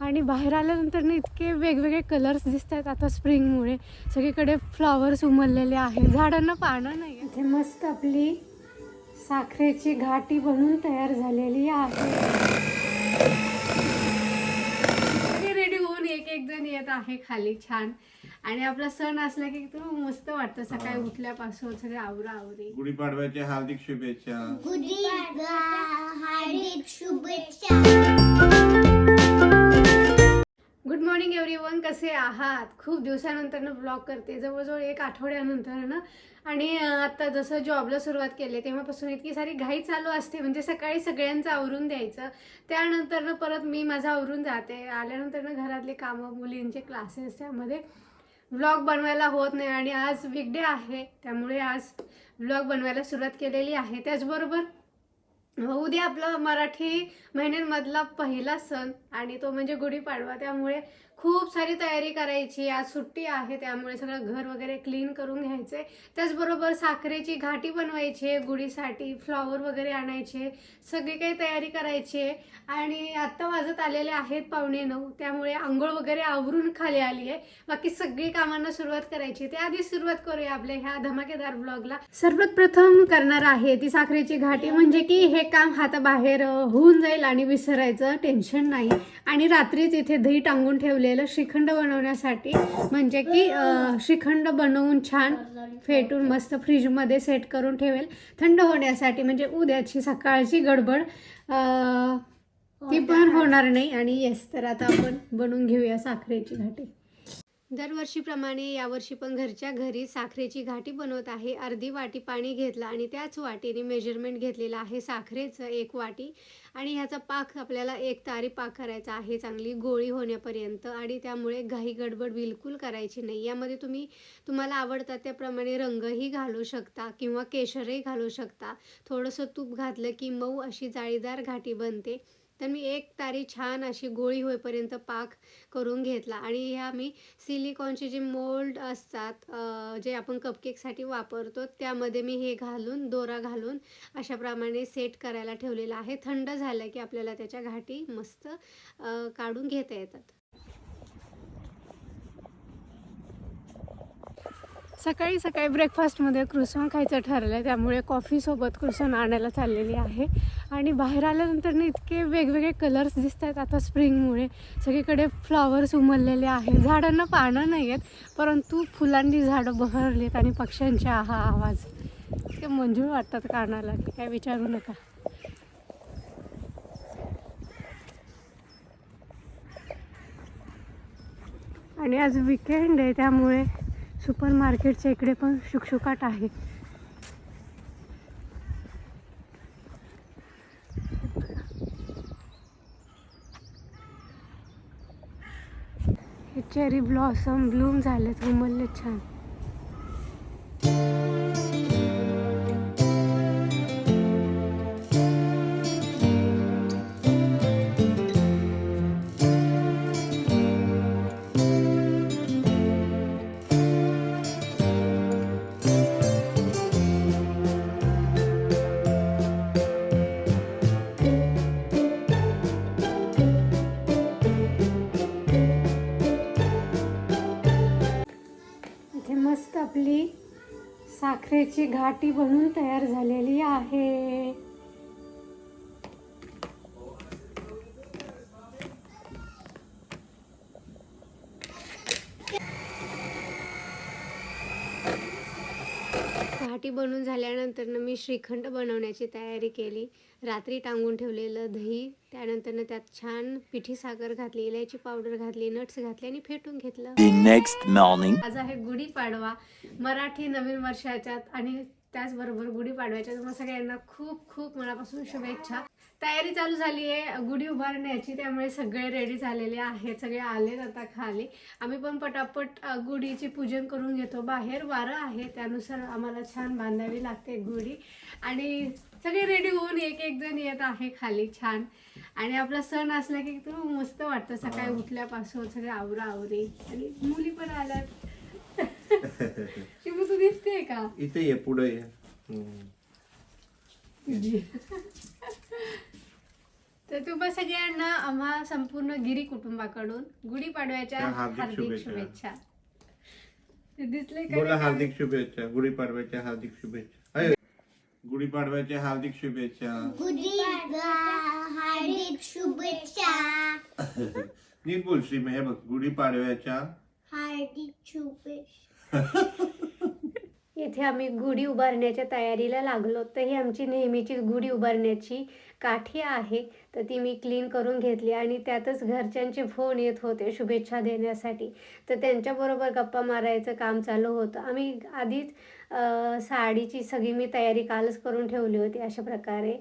आणि बाहेर आल्यानंतर ना इतके वेगवेगळे कलर्स दिसत आहेत आता स्प्रिंगमुळे सगळीकडे फ्लॉवर्स उमललेले आहेत. झाडांना पानं नाही इथे मस्त आपली साखरेची घाटी बनून तयार झालेली आहे. रेडी होऊन एक एक जण येत आहे खाली छान. आणि आपला सण असला की तो मस्त वाटतं. सकाळी उठल्यापासून सगळे आवरा आवरी गुढीपाडव्याच्या हार्दिक शुभेच्छा. गुढी हार्दिक शुभेच्छा. गुड मॉर्निंग एव्हरीवन कसे आहात? खूप दिवसानंतर ब्लॉग करते. जवळजवळ एक आठवड्यानंतर ना. आणि आत्ता आता जसं जॉबला सुरुवात केली तेव्हापासून इतकी सारी घाई चालू असते. म्हणजे सकाळी सगळ्यांचं आवरून द्यायचं. त्यानंतर ना परत मी माझं आवरून जाते. आल्यानंतर ना कामं मुलींचे क्लासेस त्यामध्ये व्लॉग बनवायला होत नाही. आणि आज वीकडे आहे. त्यामुळे आज व्लॉग बनवायला सुरुवात केलेली आहे. त्याचबरोबर हो, उद्या आपलं मराठी महिन्यांमधला पहिला सण आणि तो म्हणजे गुढीपाडवा. त्यामुळे खूप सारी तयारी करायची. आज सुट्टी आहे त्यामुळे सगळं घर वगैरे क्लीन करून घ्यायचे. त्याचबरोबर साखरेची घाटी बनवायची आहे गुढीसाठी फ्लॉवर वगैरे आणायचे सगळी काही तयारी करायची. आहे आणि आत्ता वाजत आलेले आहेत पावणे नऊ त्यामुळे आंघोळ वगैरे आवरून खाली आली आहे. बाकी सगळी कामांना सुरुवात करायची. त्याआधी सुरुवात करूया आपल्या ह्या धमाकेदार ब्लॉगला सर्वात प्रथम करणार आहे ती साखरेची घाटी म्हणजे की हे काम हाताबाहेर होऊन जाईल आणि विसरायचं टेन्शन नाही. आणि रात्रीच इथे दही टांगून ठेवले ठेवलेलं श्रीखंड बनवण्यासाठी. म्हणजे की श्रीखंड बनवून छान फेटून मस्त फ्रीजमध्ये सेट करून ठेवेल. थंड होण्यासाठी म्हणजे उद्याची सकाळची गडबड ती पण होणार नाही. आणि येस तर आता आपण बनवून घेऊया साखरेची घाटी. दरवर्षीप्रमाणे यावर्षी पण घरच्या घरी साखरेची घाटी बनवत आहे. अर्धी वाटी पाणी घेतलं आणि त्याच वाटीने मेजरमेंट घेतलेलं आहे. साखरेचं एक वाटी आणि ह्याचा पाक आपल्याला एक तारी पाक करायचा आहे. चांगली गोळी होण्यापर्यंत आणि त्यामुळे घाई गडबड बिलकुल करायची नाही. यामध्ये तुम्ही तुम्हाला आवडतात त्याप्रमाणे रंगही घालू शकता किंवा केशरही घालू शकता. थोडंसं तूप घातलं की मऊ अशी जाळीदार घाटी बनते. तर मी एक तारी छान अशी गोळी होईपर्यंत पाक करून घेतला. आणि ह्या मी सिलिकॉनचे जे मोल्ड असतात जे आपण कपकेकसाठी वापरतो त्यामध्ये मी हे घालून दोरा घालून अशाप्रमाणे सेट करायला ठेवलेलं आहे. थंड झालं की आपल्याला त्याच्या घाटी मस्त काढून घेता येतात. सकाळी सकाळी ब्रेकफास्टमध्ये क्रुसॉन खायचं ठरलं आहे त्यामुळे कॉफीसोबत क्रुसॉन आणायला चाललेली आहे. आणि बाहेर आल्यानंतर इतके वेगवेगळे कलर्स दिसत आहेत आता स्प्रिंगमुळे सगळीकडे फ्लॉवर्स उमललेले आहेत. झाडांना पानं नाही आहेत परंतु फुलांनी झाडं बहरलीत आणि पक्ष्यांच्या हा आवाज. इतके मंजूळ वाटतात कानाला की काय विचारू नका. आणि आज विकेंड आहे त्यामुळे सुपर मार्केटच्या इकडे पण शुकशुकाट आहे. हे चेरी ब्लॉसम ब्लूम झालेत उमलले छान. इथे मस्त आपली साखरेची घाटी बनून तयार झालेली आहे. बनवून झाल्यानंतर मी श्रीखंड बनवण्याची तयारी केली रात्री टांगून ठेवलेलं दही त्यानंतर त्यात छान पिठी साखर घातली इलायची पावडर घातली नट्स घातले आणि फेटून घेतलं next morning. आज आहे गुढीपाडवा मराठी नवीन वर्षाच्यात आणि त्याचबरोबर गुढीपाडव्याच्या तुम्हाला सगळ्यांना खूप खूप मनापासून शुभेच्छा. तयारी चालू झाली आहे गुढी उभारण्याची त्यामुळे सगळे रेडी झालेले आहेत सगळे आलेत आता खाली. आम्ही पण पटापट गुढीची पूजन करून घेतो. बाहेर वारं आहे त्यानुसार आम्हाला छान बांधावी लागते गुढी. आणि सगळे रेडी होऊन एक एक जण येत आहे खाली छान. आणि आपला सण असला की तो मस्त वाटतं. सकाळी उठल्यापासून सगळे आवरा आवरी आणि मुली पण आल्यात. शिबू तू दिसते का इथे ये पुढे ये. तर तुम्हा सगळ्यांना आम्हा संपूर्ण गिरी कुटुंबाकडून गुढीपाडव्याच्या हार्दिक हार्दिक शुभेच्छा. शुभेच्छा. ते दिसले का बोला नाही? हार्दिक शुभेच्छा गुढीपाडव्याच्या हार्दिक शुभेच्छा. अय, गुढीपाडव्याच्या हार्दिक शुभेच्छा. हार्दिक शुभेच्छा. नीट बोल श्रीमे हे बघ गुढीपाडव्याच्या हार्दिक शुभेच्छा. इथे आम्ही गुढी उभारण्याच्या तयारीला लागलो. तर ही आमची नेहमीची गुढी उभारण्याची काठी आहे. तर ती मी क्लीन करून घेतली आणि त्यातच घरच्यांचे फोन येत होते शुभेच्छा देण्यासाठी. तर त्यांच्याबरोबर गप्पा मारायचं काम चालू होतं. आम्ही आधीच साडीची सगळी मी तयारी कालच करून ठेवली होती अशा प्रकारे.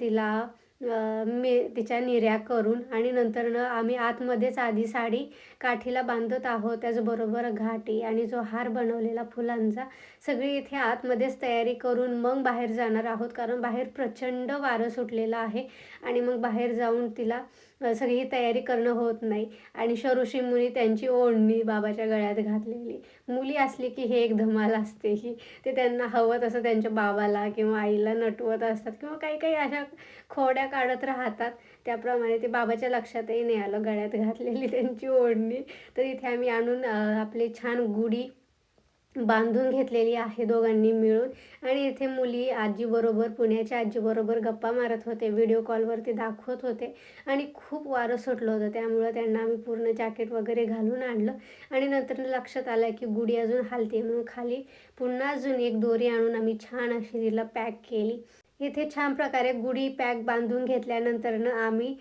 तिला मी तिच्या निर्या करून आणि नंतरनं आम्ही आतमध्येच आधी साडी काठीला बांधत आहोत त्याचबरोबर घाटी आणि जो हार बनवलेला फुलांचा सगळी इथे आतमध्येच तयारी करून मग बाहेर जाणार आहोत. कारण बाहेर प्रचंड वारं सुटलेलं आहे आणि मग बाहेर जाऊन तिला सगळी ही तयारी करणं होत नाही. आणि शरुषी मुनी त्यांची ओढणी बाबाच्या गळ्यात घातलेली. मुली असली की हे एक धमाल असते ही. ते त्यांना हवं तसं त्यांच्या बाबाला किंवा आईला नटवत असतात किंवा काही काही अशा खोड्या काढत राहतात. त्याप्रमाणे ते बाबाच्या लक्षातही नाही आलं. गळ्यात घातलेली त्यांची ओढणी. तर इथे आम्ही आणून आपली छान गुढी बांधून घेतलेली आहे दोघांनी मिळून. आणि इथे मुली आजीबरोबर पुण्याच्या आजीबरोबर गप्पा मारत होते. व्हिडिओ कॉलवरती दाखवत होते. आणि खूप वारं सुटलं होतं. त्यामुळं त्यांना आम्ही पूर्ण जॅकेट वगैरे घालून आणलं. आणि नंतर लक्षात आलं की गुढी अजून हालते म्हणून खाली पुन्हा अजून एक दोरी आणून आम्ही छान अशी तिला पॅक केली. इथे छान प्रकारे गुढी पॅक बांधून घेतल्यानंतरनं आम्ही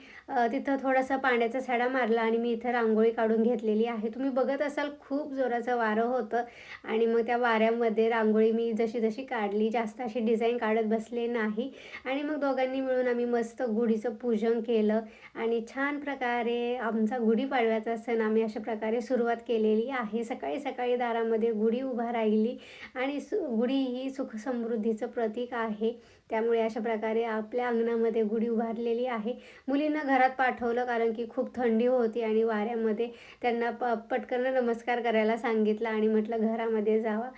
तिथं थोडासा पाण्याचा सडा मारला आणि मी इथं रांगोळी काढून घेतलेली आहे. तुम्ही बघत असाल खूप जोराचं वारं होतं आणि मग त्या वाऱ्यामध्ये रांगोळी मी जशी जशी काढली जास्त अशी डिझाईन काढत बसले नाही आणि मग दोघांनी मिळून आम्ही मस्त गुढीचं पूजन केलं आणि छान प्रकारे आमचा गुढीपाडव्याचा सण आम्ही अशा प्रकारे सुरुवात केलेली आहे. सकाळी सकाळी दारामध्ये गुढी उभा राहिली आणि सु गुढी ही सुख समृद्धीचं प्रतीक आहे. त्यामुळे अशा प्रकारे आपल्या अंगणामध्ये गुढी उभारलेली आहे. मुलींना घरात पाठवलं कारण की खूप थंडी होती आणि वाऱ्यामध्ये त्यांना प पटकन नमस्कार करायला सांगितलं आणि म्हटलं घरामध्ये जावा.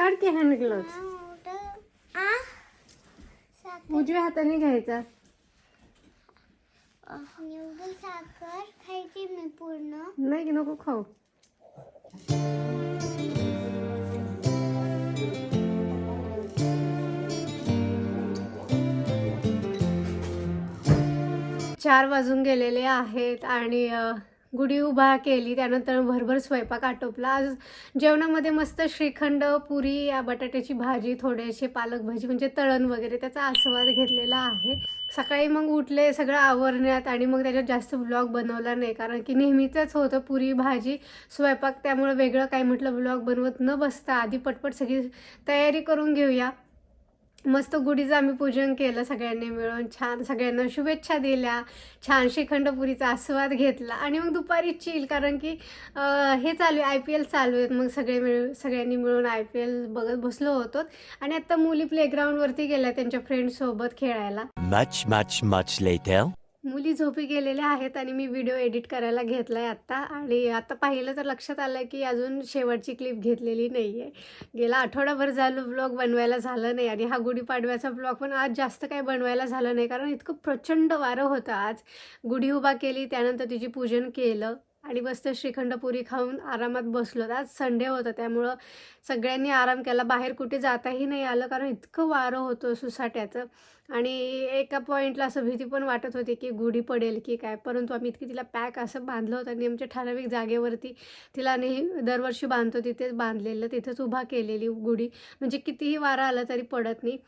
काढ की हँड ग्लोव्स उजव्या हाताने घ्यायचा. साखर खायची मी पूर्ण नाही की नको खाऊ. चार वाजून गेलेले आहेत आणि गुढी उभा केली त्यानंतर भरभर स्वयंपाक आटोपला. आज जेवणामध्ये मस्त श्रीखंड पुरी या बटाट्याची भाजी थोडेसे पालक भाजी म्हणजे तळण वगैरे त्याचा आस्वाद घेतलेला आहे. सकाळी मग उठले सगळं आवरण्यात आणि मग त्याच्यात जास्त ब्लॉग बनवला नाही कारण की नेहमीचंच होतं पुरी भाजी स्वयंपाक. त्यामुळं वेगळं काय म्हटलं ब्लॉग बनवत न बसता आधी पटपट सगळी तयारी करून घेऊया. मस्त गुढीचं आम्ही पूजन केलं सगळ्यांनी मिळून छान सगळ्यांना शुभेच्छा दिल्या छान श्रीखंडपुरीचा आस्वाद घेतला आणि मग दुपारी चिल कारण की हे चालू आहे आय पी एल चालू आहेत मग सगळे मिळून सगळ्यांनी मिळून आय पी एल बघत बसलो होतो आणि आता मुली प्लेग्राऊंडवरती गेल्या त्यांच्या फ्रेंडसोबत खेळायला मच मच मच later. मुली झोपी गेलेल्या आहेत आणि मी व्हिडिओ एडिट करायला घेतला आहे आत्ता. आणि आता पाहिलं तर लक्षात आलं की अजून शेवटची क्लिप घेतलेली नाही आहे गेला आठवडाभर झालं ब्लॉग बनवायला झालं नाही आणि हा गुढीपाडव्याचा ब्लॉग पण आज जास्त काही बनवायला झालं नाही. कारण इतकं प्रचंड वारं होतं आज. गुढी उभा केली त्यानंतर तिची पूजन केलं. आणि मस्त श्रीखंड पुरी खाऊन आरामात बसलो. आज संडे होतं त्यामुळं सगळ्यांनी आराम केला. बाहेर कुठे जाताही नाही आलं कारण इतकं वारं होतं सुसाट्याचं. आणि एका पॉईंटला असं भीती पण वाटत होती की गुढी पडेल की काय? परंतु आम्ही इतकी तिला पॅक असं बांधलं होतं आणि आमच्या ठराविक जागेवरती तिला नेहमी दरवर्षी बांधतो तिथेच बांधलेलं तिथेच उभा केलेली गुढी. म्हणजे कितीही वारा आला तरी पडत नाही.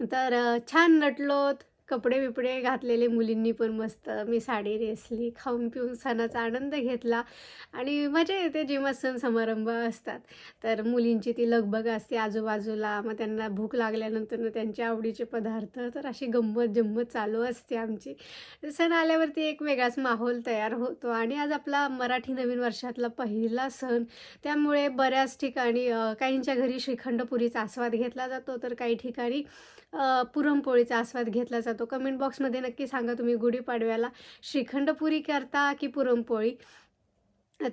तर छान नटलोत. कपडे बिपडे घातलेले मुलींनी पण मस्त. मी साडी नेसली खाऊन पिऊन सणाचा आनंद घेतला. आणि मजा येते जेव्हा सण समारंभ असतात. तर मुलींची ती लगबग असते आजूबाजूला. मग त्यांना भूक लागल्यानंतर त्यांच्या आवडीचे पदार्थ तर अशी गंमत जम्मत चालू असते आमची. सण आल्यावरती एक वेगळाच माहोल तयार होतो. आणि आज आपला मराठी नवीन वर्षातला पहिला सण. त्यामुळे बऱ्याच ठिकाणी काहींच्या घरी श्रीखंडपुरीचा आस्वाद घेतला जातो. तर काही ठिकाणी पुरणपोळीचा आस्वाद घेतला जातो. कमेंट बॉक्समध्ये नक्की सांगा तुम्ही गुढीपाडव्याला श्रीखंडपुरी करता की पुरणपोळी?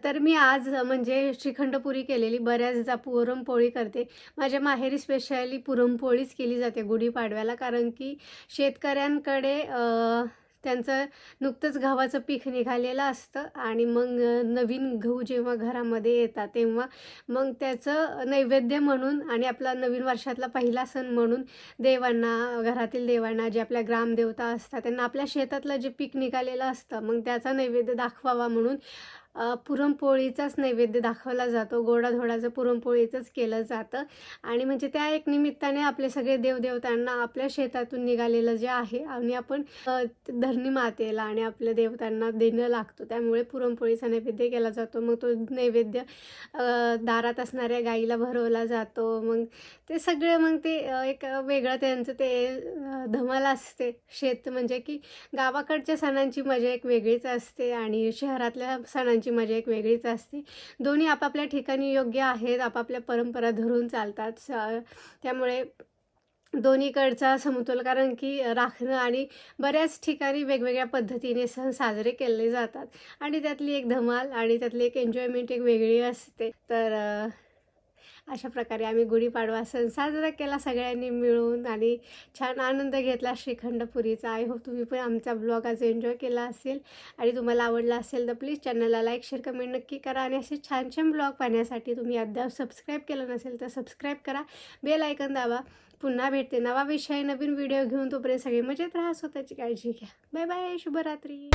तर मी आज म्हणजे श्रीखंडपुरी केलेली बऱ्याचदा पुरणपोळी करते. माझ्या माहेरी स्पेशली पुरणपोळीच केली जाते गुढीपाडव्याला कारण की शेतकऱ्यांकडे त्यांचं नुकतंच गव्हाचं पीक निघालेलं असतं आणि मग नवीन गहू जेव्हा घरामध्ये येतात तेव्हा मग त्याचं नैवेद्य म्हणून आणि आपला नवीन वर्षातला पहिला सण म्हणून देवांना घरातील देवांना जे आपल्या ग्रामदेवता असतात त्यांना आपल्या शेतातलं जे पीक निघालेलं असतं मग त्याचा नैवेद्य दाखवावा म्हणून पुरणपोळीचाच नैवेद्य दाखवला जातो. गोडाधोडाचं पुरणपोळीचंच केलं जातं. आणि म्हणजे त्या एक निमित्ताने आपले सगळे देवदेवतांना आपल्या शेतातून निघालेलं जे आहे आणि आपण धरणी मातेला आणि आपल्या देवतांना देणं लागतो. त्यामुळे पुरणपोळीचा नैवेद्य केला जातो. मग तो नैवेद्य दारात असणाऱ्या गाईला भरवला जातो. मग ते सगळं मग ते एक वेगळं त्यांचं ते धमाल असते. शेत म्हणजे की गावाकडच्या सणांची मजा एक वेगळीच असते आणि शहरातल्या सणांची मजा एक वेगळीच असते. दोन्ही आपापल्या ठिकाणी योग्य आहेत आपापल्या परंपरा धरून चालतात. स- त्यामुळे दोन्हीकडचा समतोल कारण की राखणं आणि बऱ्याच ठिकाणी वेगवेगळ्या पद्धतीने सण साजरे केले जातात. आणि त्यातली एक धमाल आणि त्यातली एक एन्जॉयमेंट एक वेगळी असते. तर अशा प्रकारे आम्ही गुढीपाडवा सण साजरा केला सगळ्यांनी मिळून आणि छान आनंद घेतला श्रीखंडपुरीचा. आय होप तुम्ही पण आमचा ब्लॉग आज एन्जॉय केला असेल. आणि तुम्हाला आवडला असेल तर प्लीज चॅनलला लाईक शेअर कमेंट नक्की करा आणि असे छान छान ब्लॉग पाहण्यासाठी तुम्ही अद्याप सबस्क्राईब केलं नसेल तर सबस्क्राईब करा. बेल ऐकन दाबा. पुन्हा भेटते नवा विषय नवीन व्हिडिओ घेऊन. तोपर्यंत सगळे मजेत राहा स्वतःची काळजी घ्या. बाय बाय शुभरात्री.